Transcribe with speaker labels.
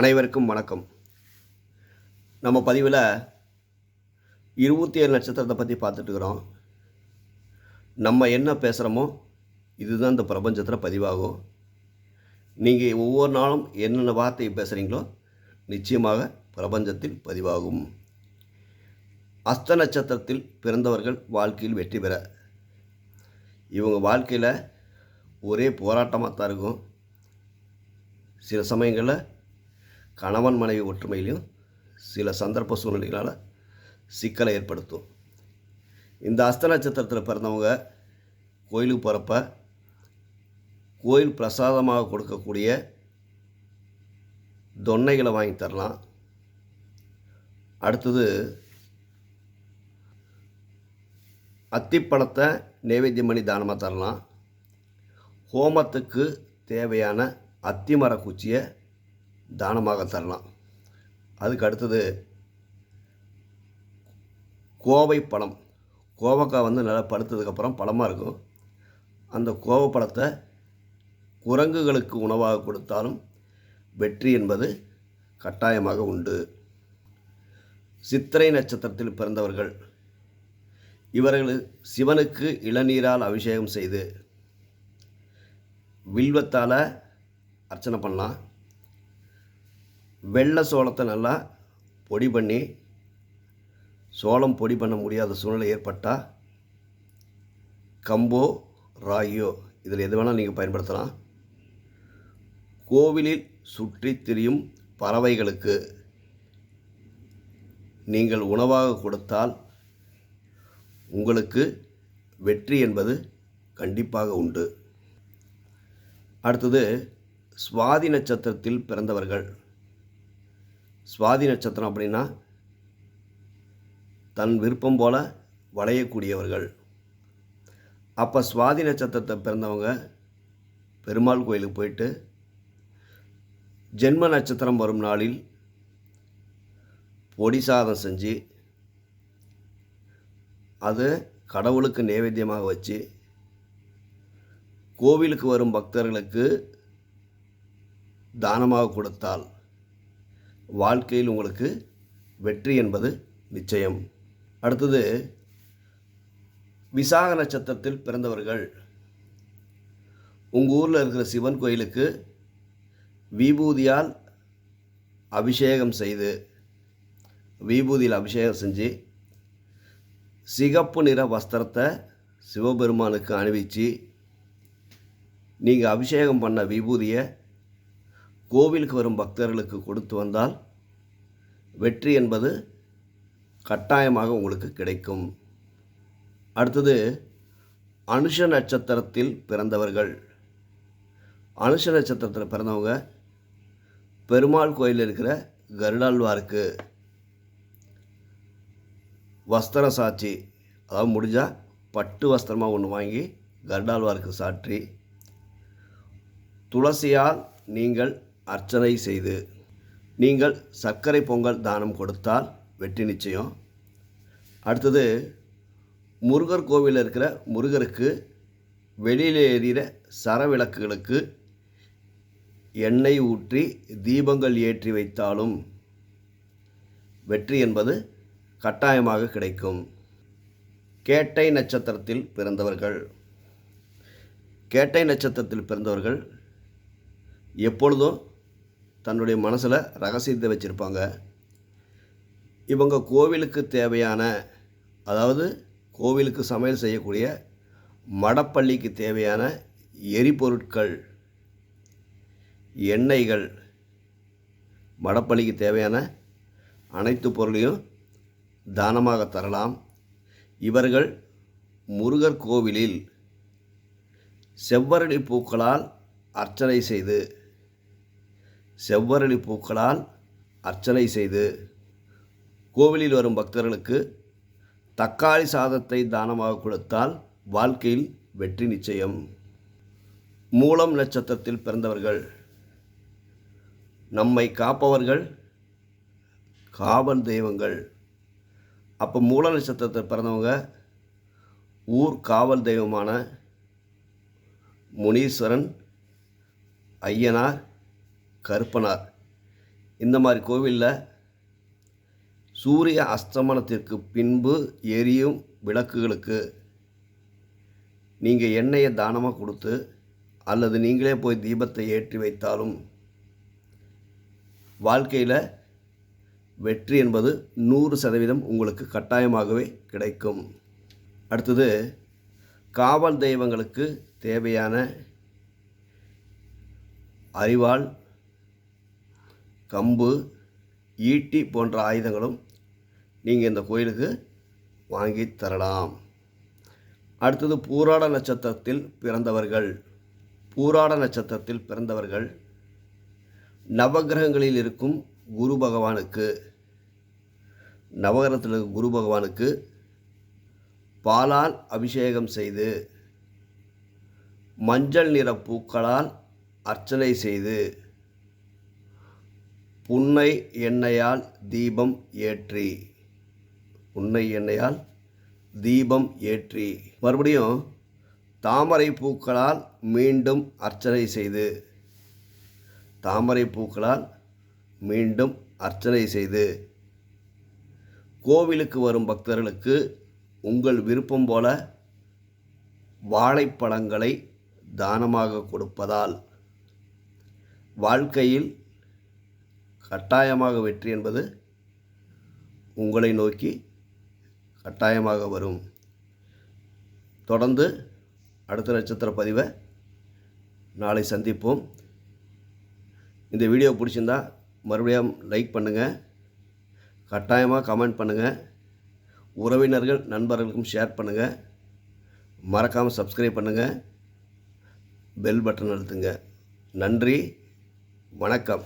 Speaker 1: அனைவருக்கும் வணக்கம். நம்ம பதிவில் இருபத்தி ஏழு நட்சத்திரத்தை பற்றி பார்த்துட்டு இருக்கிறோம். நம்ம என்ன பேசுகிறோமோ இதுதான் இந்த பிரபஞ்சத்தில் பதிவாகும். நீங்கள் ஒவ்வொரு நாளும் என்னென்ன வார்த்தையை பேசுகிறீங்களோ நிச்சயமாக பிரபஞ்சத்தில் பதிவாகும். அஸ்த நட்சத்திரத்தில் பிறந்தவர்கள் வாழ்க்கையில் வெற்றி பெற. இவங்க வாழ்க்கையில் ஒரே போராட்டமாக தான் இருக்கும். சில சமயங்களில் கணவன் மனைவி ஒற்றுமையிலையும் சில சந்தர்ப்ப சூழ்நிலைகளால் சிக்கலை ஏற்படுத்தும். இந்த அஸ்த நட்சத்திரத்தில் பிறந்தவங்க கோயிலுக்கு போகிறப்ப கோயில் பிரசாதமாக கொடுக்கக்கூடிய தொன்னைகளை வாங்கி தரலாம். அடுத்தது அத்திப்பழத்தை நைவேத்தியம் பண்ணி தானமாக தரலாம். ஹோமத்துக்கு தேவையான அத்திமர குச்சியை தானமாக தரலாம். அதுக்கு அடுத்தது கோவை பழம். கோவக்காய் வந்து நல்லா பழுத்ததுக்கப்புறம் பழமாக இருக்கும். அந்த கோவப்பழத்தை குரங்குகளுக்கு உணவாக கொடுத்தாலும் வெற்றி என்பது கட்டாயமாக உண்டு. சித்திரை நட்சத்திரத்தில் பிறந்தவர்கள் இவர்கள் சிவனுக்கு இளநீரால் அபிஷேகம் செய்து வில்வத்தால் அர்ச்சனை பண்ணலாம். வெள்ளை சோளத்தை நல்லா பொடி பண்ணி சோளம் பொடி பண்ண முடியாத சூழ்நிலை ஏற்பட்டால் கம்போ ராகியோ இதில் எது வேணால் நீங்கள் பயன்படுத்தலாம். கோவிலில் சுற்றி திரியும் பறவைகளுக்கு நீங்கள் உணவாக கொடுத்தால் உங்களுக்கு வெற்றி என்பது கண்டிப்பாக உண்டு. அடுத்தது சுவாதி நட்சத்திரத்தில் பிறந்தவர்கள். சுவாதி நட்சத்திரம் அப்படின்னா தன் விருப்பம் போல் வளையக்கூடியவர்கள். அப்போ சுவாதி நட்சத்திரத்தை பிறந்தவங்க பெருமாள் கோயிலுக்கு போயிட்டு ஜென்ம நட்சத்திரம் வரும் நாளில் பொடி சாதம் செஞ்சு அது கடவுளுக்கு நைவேத்தியமாக வச்சு கோவிலுக்கு வரும் பக்தர்களுக்கு தானமாக கொடுத்தால் வாழ்க்கையில் உங்களுக்கு வெற்றி என்பது நிச்சயம். அடுத்தது விசாக நட்சத்திரத்தில் பிறந்தவர்கள். உங்கள் ஊரில் இருக்கிற சிவன் கோயிலுக்கு விபூதியால் அபிஷேகம் செய்து விபூதியில் அபிஷேகம் செஞ்சு சிகப்பு நிற வஸ்திரத்தை சிவபெருமானுக்கு அணிவித்து நீங்கள் அபிஷேகம் பண்ண விபூதியை கோவிலுக்கு வரும் பக்தர்களுக்கு கொடுத்து வந்தால் வெற்றி என்பது கட்டாயமாக உங்களுக்கு கிடைக்கும். அடுத்தது அனுஷ நட்சத்திரத்தில் பிறந்தவர்கள். அனுஷ நட்சத்திரத்தில் பிறந்தவங்க பெருமாள் கோயிலில் இருக்கிற கருடாழ்வாருக்கு வஸ்திர சாட்சி அதாவது முடிஞ்சால் பட்டு வஸ்திரமாக ஒன்று வாங்கி கருடாழ்வாருக்கு சாற்றி துளசியால் நீங்கள் அர்ச்சனை செய்து நீங்கள் சர்க்கரை பொங்கல் தானம் கொடுத்தால் வெற்றி நிச்சயம். அடுத்தது முருகர் கோவிலில் இருக்கிற முருகருக்கு வெளியில் எறிகிற சரவிளக்குகளுக்கு எண்ணெய் ஊற்றி தீபங்கள் ஏற்றி வைத்தாலும் வெற்றி என்பது கட்டாயமாக கிடைக்கும். கேட்டை நட்சத்திரத்தில் பிறந்தவர்கள். கேட்டை நட்சத்திரத்தில் பிறந்தவர்கள் எப்பொழுதும் தன்னுடைய மனசில் ரகசியத்தை வச்சுருப்பாங்க. இவங்க கோவிலுக்கு தேவையான அதாவது கோவிலுக்கு சமையல் செய்யக்கூடிய மடப்பள்ளிக்கு தேவையான எரிபொருட்கள் எண்ணெய்கள் மடப்பள்ளிக்கு தேவையான அனைத்து பொருளையும் தானமாக தரலாம். இவர்கள் முருகர் கோவிலில் செவ்வரளி பூக்களால் அர்ச்சனை செய்து செவ்வரளி பூக்களால் அர்ச்சனை செய்து கோவிலில் வரும் பக்தர்களுக்கு தக்காளி சாதத்தை தானமாக கொடுத்தால் வாழ்க்கையில் வெற்றி நிச்சயம். மூலம் நட்சத்திரத்தில் பிறந்தவர்கள் நம்மை காப்பவர்கள் காவல் தெய்வங்கள். அப்போ மூல நட்சத்திரத்தில் பிறந்தவங்க ஊர் காவல் தெய்வமான முனீஸ்வரன் ஐயனார் கருப்பனார். இந்த மாதிரி கோவிலில் சூரிய அஸ்தமனத்திற்கு பின்பு எரியும் விளக்குகளுக்கு நீங்கள் எண்ணெயை தானமாக கொடுத்து அல்லது நீங்களே போய் தீபத்தை ஏற்றி வைத்தாலும் வாழ்க்கையில் வெற்றி என்பது நூறு சதவீதம் உங்களுக்கு கட்டாயமாகவே கிடைக்கும். அடுத்தது காவல் தெய்வங்களுக்கு தேவையான அறிவாள் கம்பு ஈட்டி போன்ற ஆயுதங்களும் நீங்கள் இந்த கோயிலுக்கு வாங்கி தரலாம். அடுத்தது பூராட நட்சத்திரத்தில் பிறந்தவர்கள். பூராட நட்சத்திரத்தில் பிறந்தவர்கள் நவகிரகங்களில் இருக்கும் குரு பகவானுக்கு நவகிரகத்தில் இருக்கும் குரு பகவானுக்கு பாலால் அபிஷேகம் செய்து மஞ்சள் நிற பூக்களால் அர்ச்சனை செய்து புன்னை எண்ணெயால் தீபம் ஏற்றி. புன்னை எண்ணெயால் தீபம் ஏற்றி. மறுபடியும் தாமரை பூக்களால் மீண்டும் அர்ச்சனை செய்து. தாமரை பூக்களால் மீண்டும் அர்ச்சனை செய்து. கோவிலுக்கு வரும் பக்தர்களுக்கு உங்கள் விருப்பம் போல வாழைப்பழங்களை தானமாக கொடுப்பதால். வாழ்க்கையில் கட்டாயமாக வெற்றி என்பது உங்களை நோக்கி கட்டாயமாக வரும். தொடர்ந்து அடுத்த நட்சத்திர பதிவை நாளை சந்திப்போம். இந்த வீடியோ பிடிச்சிருந்தா மறுபடியும் லைக் பண்ணுங்கள் கட்டாயமாக கமெண்ட் பண்ணுங்கள் உறவினர்கள் நண்பர்களுக்கும் ஷேர் பண்ணுங்கள் மறக்காமல் சப்ஸ்கிரைப் பண்ணுங்கள் பெல் பட்டன் அழுத்துங்க. நன்றி. வணக்கம்.